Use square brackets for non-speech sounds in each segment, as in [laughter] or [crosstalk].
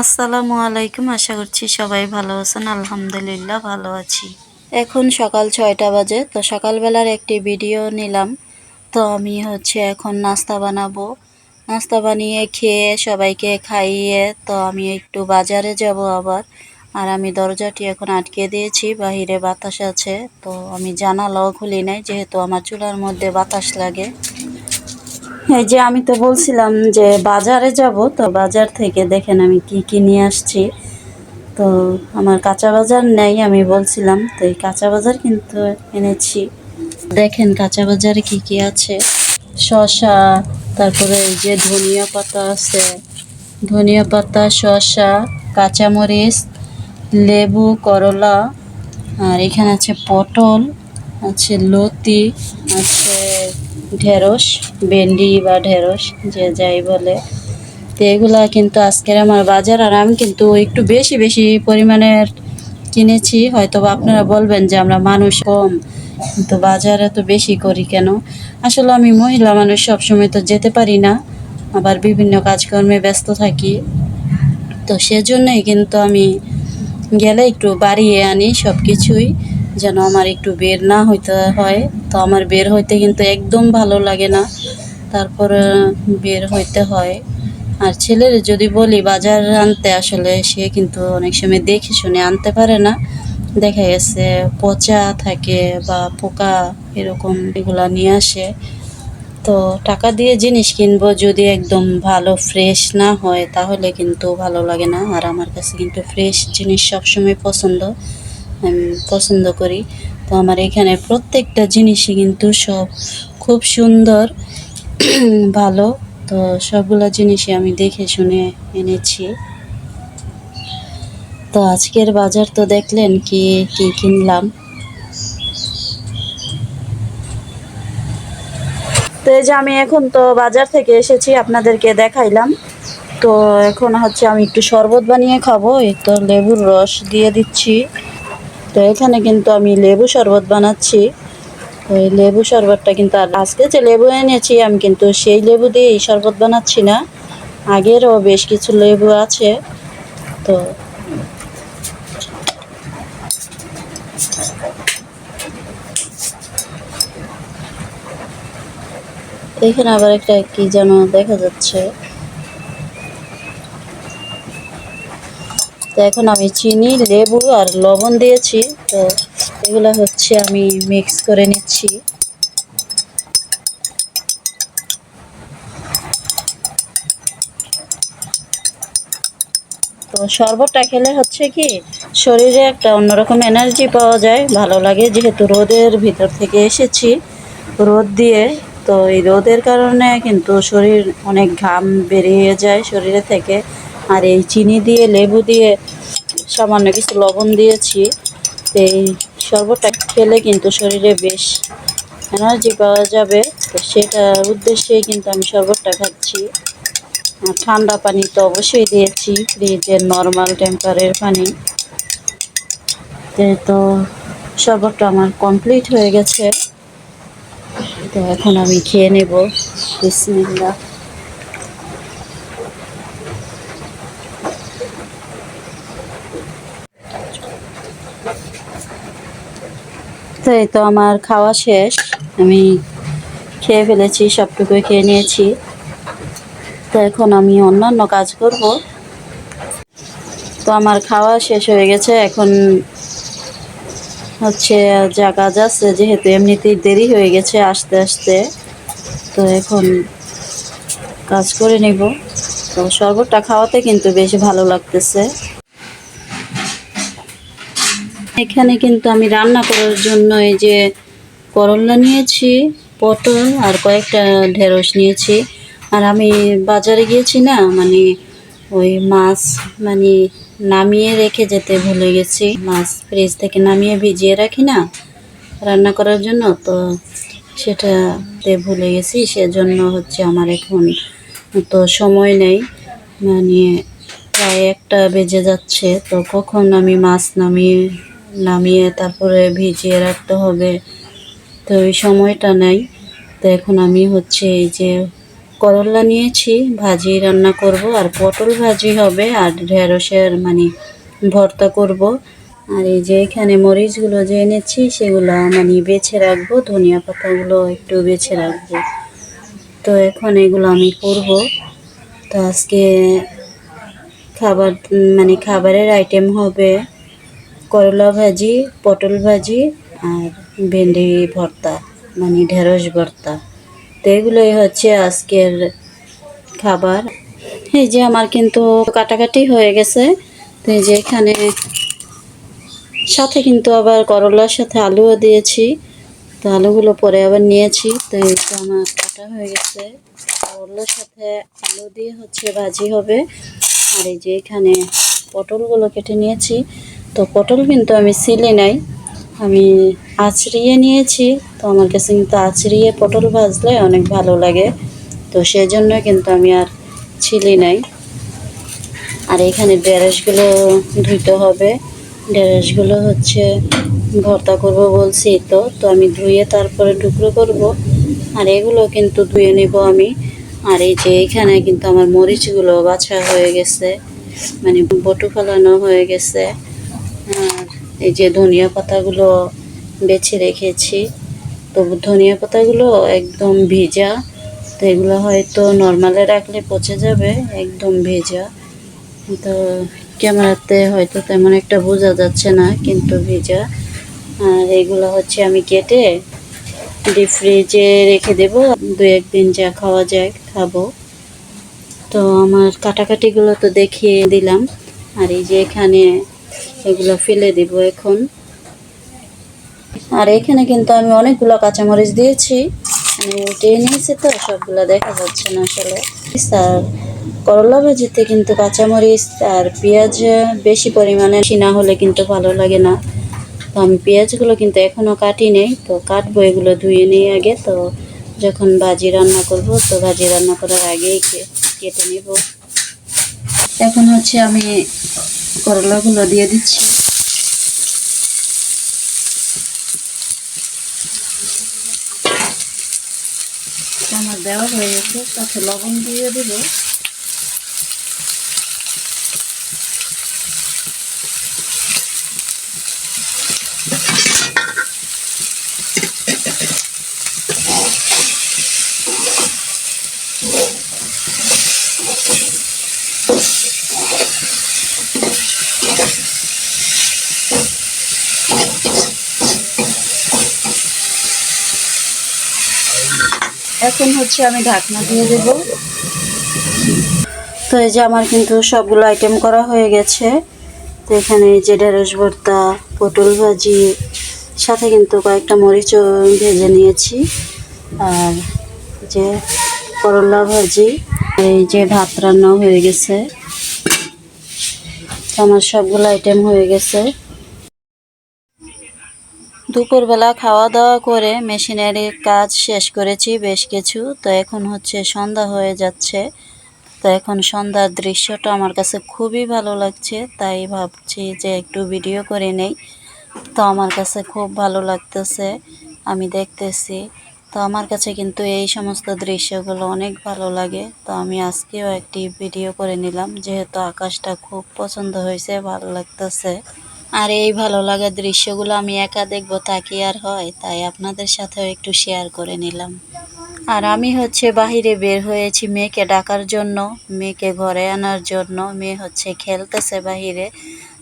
আসসালামু আলাইকুম, আশা করছি সবাই ভালো আছেন, আলহামদুলিল্লাহ ভালো আছি। এখন সকাল ছয়টা বাজে, তো সকালবেলার একটি ভিডিও নিলাম। তো আমি হচ্ছে এখন নাস্তা বানাবো। নাস্তা বানিয়ে খেয়ে সবাইকে খাইয়ে, তো আমি একটু বাজারে যাব আবার। আর আমি দরজাটি এখন আটকে দিয়েছি, বাহিরে বাতাস আছে, তো আমি জানালাও খুলি নাই, যেহেতু আমার চুলার মধ্যে বাতাস লাগে। এই যে আমি তো বলছিলাম যে বাজারে যাব, তো বাজার থেকে দেখেন আমি কি কি নিয়ে আসছি। তো আমার কাঁচা বাজার নেই, আমি বলছিলাম, তো এই কাঁচা বাজার কিন্তু এনেছি। দেখেন কাঁচা বাজারে কি কি আছে। শসা, তারপরে এই যে ধনিয়া পাতা আছে। ধনিয়া পাতা, শসা, কাঁচামরিচ, লেবু, করলা, আর এখানে আছে পটল, আছে লতি, আছে ঢেঁড়স, ভেন্ডি বা ঢেঁড়স, যে যাই বলে। তো এগুলা কিন্তু আজকের আমার বাজার, আর আমি কিন্তু একটু বেশি বেশি পরিমাণের কিনেছি। হয়তো আপনারা বলবেন যে আমরা মানুষ কম, কিন্তু বাজার এত বেশি করি কেন? আসলে আমি মহিলা মানুষ সবসময় তো যেতে পারি না, আবার বিভিন্ন কাজকর্মে ব্যস্ত থাকি। তো সেজন্যই কিন্তু আমি গেলে একটু বাড়িয়ে আনি সব কিছুই যেন আমার একটু বের না হইতে হয়। তো আমার বের হইতে কিন্তু একদম ভালো লাগে না। তারপর বের হইতে হয়। আর ছেলের যদি বলি বাজার আনতে, আসলে সে কিন্তু অনেক সময় দেখে শুনে আনতে পারে না। দেখা গেছে পচা থাকে বা পোকা এরকম এগুলা নিয়ে আসে। তো টাকা দিয়ে জিনিস কিনবো যদি একদম ভালো ফ্রেশ না হয়, তাহলে কিন্তু ভালো লাগে না। আর আমার কাছে কিন্তু ফ্রেশ জিনিস সবসময় পছন্দ। পছন্দ করি। তো আমার এখানে প্রত্যেকটা জিনিসই কিন্তু সব খুব সুন্দর, [clears throat] ভালো। তো সবগুলো জিনিসই আমি দেখে শুনে এনেছি। তো আজকের বাজার তো দেখলেন কি কি কিনলাম। তো এই যে আমি এখন তো বাজার থেকে এসেছি, আপনাদেরকে দেখাইলাম। তো এখন হচ্ছে আমি একটু শরবত বানিয়ে খাব এই তো লেবুর রস দিয়ে দিচ্ছি। তো এখানে কিন্তু আমি লেবু শরবত বানাচ্ছি। তো এই লেবু শরবতটা কিন্তু আর আজকে যে লেবু এনেছি, আমি কিন্তু সেই লেবু দিয়ে এই শরবত বানাচ্ছি না। আগেরও বেশ কিছু লেবু আছে। তো এখানে আবার একটা কি যেন দেখা যাচ্ছে। তো এখন আমি চিনি, লেবু আর লবণ দিয়েছি। তো এগুলো হচ্ছে আমি মিক্স করে নিচ্ছি। তো শরবতটা খেলে হচ্ছে কি, শরীরে একটা অন্যরকম এনার্জি পাওয়া যায়, ভালো লাগে। যেহেতু রোদের ভিতর থেকে এসেছি, রোদ দিয়ে, তো এই রোদের কারণে কিন্তু শরীর অনেক ঘাম বেরিয়ে যায় শরীরে থেকে। আর এই চিনি দিয়ে, লেবু দিয়ে সামান্য কিছু লবণ দিয়েছি। তো এই শরবতটা খেলে কিন্তু শরীরে বেশ এনার্জি পাওয়া যাবে। তো সেটার উদ্দেশ্যেই কিন্তু আমি শরবতটা খাচ্ছি। ঠান্ডা পানি তো অবশ্যই দিয়েছি, ফ্রিজের নর্মাল টেম্পারের পানি। তো- শরবতটা আমার কমপ্লিট হয়ে গেছে। তো এখন আমি খেয়ে নেব। বিসমিল্লা তো এই তো আমার খাওয়া শেষ। আমি খেয়ে ফেলেছি, সবটুকুই খেয়ে নিয়েছি। তো এখন আমি অন্যান্য কাজ করব। তো আমার খাওয়া শেষ হয়ে গেছে। এখন হচ্ছে যা কাজ আছে, যেহেতু এমনিতেই দেরি হয়ে গেছে আসতে আসতে, তো এখন কাজ করে নিব। তো শরবতটা খাওয়াতে কিন্তু বেশ ভালো লাগতেছে। এখানে কিন্তু আমি রান্না করার জন্য এই যে করলা নিয়েছি, পটল আর কয়েকটা ঢেঁড়স নিয়েছি। আর আমি বাজারে গিয়েছি না মানে ওই মাছ মানে নামিয়ে রেখে যেতে ভুলে গেছি। মাছ ফ্রিজ থেকে নামিয়ে ভিজিয়ে রাখি না রান্না করার জন্য, তো সেটাতে ভুলে গেছি। সেজন্য হচ্ছে আমার এখন তো সময় নেই মানে প্রায় একটা বেজে যাচ্ছে। তো কখন আমি মাছ নামিয়ে নামিয়ে তারপরে ভিজিয়ে রাখতে হবে। তো ওই সময়টা নেই। তো এখন আমি হচ্ছে এই যে করলা নিয়েছি, ভাজি রান্না করব। আর পটল ভাজি হবে আর ঢেঁড়সের মানে ভর্তা করব। আর এই যে এখানে মরিচগুলো যে এনেছি, সেগুলো মানে বেছে রাখব, ধনিয়া পাতাগুলো একটু বেছে রাখব। তো এখন এগুলো আমি করব। তো আজকে খাবার মানে খাবারের আইটেম হবে করলা ভাজি, পটল ভাজি আর ভেন্ডি ভর্তা মানে ঢেঁড়স ভর্তা। তো এগুলোই হচ্ছে আজকের খাবার। এই যে আমার কিন্তু কাটাকাটি হয়ে গেছে। তো এই যে এখানে সাথে কিন্তু আবার করলার সাথে আলুও দিয়েছি। তো আলুগুলো পরে আবার নিয়েছি। তো এই তো আমার কাটা হয়ে গেছে। করলার সাথে আলু দিয়ে হচ্ছে ভাজি হবে। আর এই যে এখানে পটলগুলো কেটে নিয়েছি। তো পটল কিন্তু আমি সিলে নাই। আমি আঁচড়িয়ে নিয়েছি, তো আমার কাছে কিন্তু আঁচড়িয়ে পটল ভাজলে অনেক ভালো লাগে। তো সেজন্য কিন্তু আমি আর ছিলি নাই। আর এখানে ঢেঁড়সগুলো ধুইতে হবে। ঢেঁড়সগুলো হচ্ছে ভর্তা করব বলছি তো তো আমি ধুয়ে তারপরে টুকরো করব। আর এগুলো কিন্তু ধুয়ে নেব আমি। আর এই যে এখানে কিন্তু আমার মরিচগুলো বাছা হয়ে গেছে মানে বটু ফেলানো হয়ে গেছে। আর এই যে ধনিয়া পাতাগুলো বেছে রেখেছি। তো ধনিয়া পাতাগুলো একদম ভেজা। তো এগুলো হয়তো নর্মালে রাখলে পচে যাবে, একদম ভেজা। তো ক্যামেরাতে হয়তো তেমন একটা বোঝা যাচ্ছে না, কিন্তু ভেজা। আর এগুলো হচ্ছে আমি কেটে ডিপ ফ্রিজে রেখে দেবো। দু একদিন যা খাওয়া যায়, খাব। তো আমার কাটাকাটিগুলো তো দেখিয়ে দিলাম। আর এই যে এখানে এগুলো ফেলে দিব এখন। আর এখানে কিন্তু আমি অনেকগুলো কাঁচামরিচ দিয়েছি। আমি উঠিয়ে নিয়েছি তো, সবগুলো দেখা যাচ্ছে না আসলে। আর করলা ভাজিতে কিন্তু কাঁচামরিচ আর পেঁয়াজ বেশি পরিমাণে না হলে কিন্তু ভালো লাগে না। তো আমি পেঁয়াজগুলো কিন্তু এখনও কাটি নেই, তো কাটবো এগুলো ধুয়ে নিই আগে। তো যখন ভাজি রান্না করব, তো ভাজি রান্না করার আগেই কেটে নেব। এখন হচ্ছে আমি করলাগুলো দিয়ে দিচ্ছি। আমার দেওয়া হয়ে গেছে তাতে লবণ দিয়ে দেব। এখন হচ্ছে আমি ঢাকনা দিয়ে দেব। তো এই যে আমার কিন্তু সবগুলো আইটেম করা হয়ে গেছে। তো এখানে যে ঢেঁড়স ভর্তা, পটল ভাজি, সাথে কিন্তু কয়েকটা মরিচও ভেজে নিয়েছি। আর যে করলা ভাজি, এই যে ভাত রান্নাও হয়ে গেছে। আমার সবগুলো আইটেম হয়ে গেছে। দুপুরবেলা খাওয়া দাওয়া করে মেশিনারির কাজ শেষ করেছি বেশ কিছু। তো এখন হচ্ছে সন্ধ্যা হয়ে যাচ্ছে। তো এখন সন্ধ্যার দৃশ্যটা আমার কাছে খুবই ভালো লাগছে, তাই ভাবছি যে একটু ভিডিও করে নেই। তো আমার কাছে খুব ভালো লাগতেছে, আমি দেখতেছি। তো আমার কাছে কিন্তু এই সমস্ত দৃশ্যগুলো অনেক ভালো লাগে। তো আমি আজকেও একটি ভিডিও করে নিলাম, যেহেতু আকাশটা খুব পছন্দ হয়েছে, ভালো লাগতেছে। আর এই ভালো লাগা দৃশ্যগুলো আমি একা দেখব তা কি আর হয়? তাই আপনাদের সাথেও একটু শেয়ার করে নিলাম। আর আমি হচ্ছে বাহিরে বের হয়েছি মেয়েকে ডাকার জন্য, মেয়েকে ঘরে আনার জন্য। মেয়ে হচ্ছে খেলতেছে বাহিরে।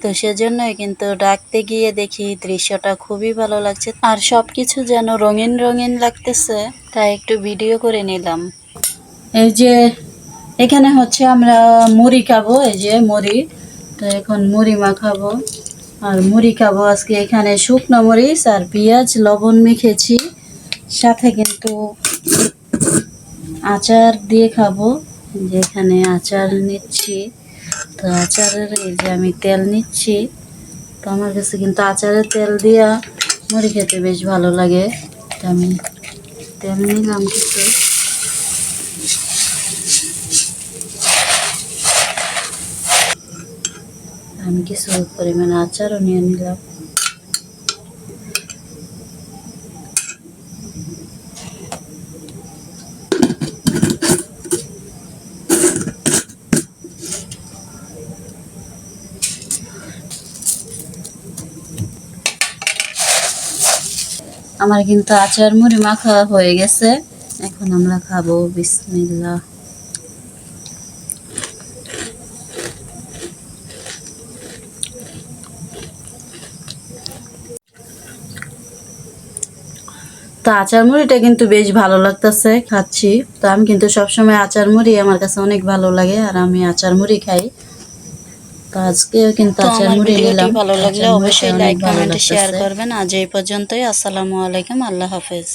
তো সেজন্যই কিন্তু ডাকতে গিয়ে দেখি দৃশ্যটা খুবই ভালো লাগছে। আর সব কিছু যেন রঙিন রঙিন লাগতেছে, তাই একটু ভিডিও করে নিলাম। এই যে এখানে হচ্ছে আমরা মুড়ি খাব, এই যে মুড়ি। তো এখন মুড়ি মাখাবো। আর মুড়ি খাব আজকে এখানে শুকনো মরিচ আর পেঁয়াজ, লবণ মেখেছি। সাথে কিন্তু আচার দিয়ে খাব। যেখানে আচার নিচ্ছি। তো আচারের এই যে আমি তেল নিচ্ছি। তো আমার কাছে কিন্তু আচারের তেল দিয়া মুড়ি খেতে বেশ ভালো লাগে। তো আমি তেল নিলাম কিছু। আমি কিছু পরিমাণ আচারও নিয়ে নিলাম। আমার কিন্তু আচার মুড়ি মাখা হয়ে গেছে। এখন আমরা খাব বিসমিল্লা তো আচার মুড়িটা কিন্তু বেশ ভালো লাগতেছে খাচ্ছি। তো আমি কিন্তু সবসময় আচার মুড়ি আমার কাছে অনেক ভালো লাগে আর আমি আচার মুড়ি খাই। তো আজকেও কিন্তু আচার মুড়ি নিলাম। ভালো লাগলে অবশ্যই লাইক কমেন্ট শেয়ার করবেন। আজ এই পর্যন্তই। আসসালামু আলাইকুম। আল্লাহ হাফেজ।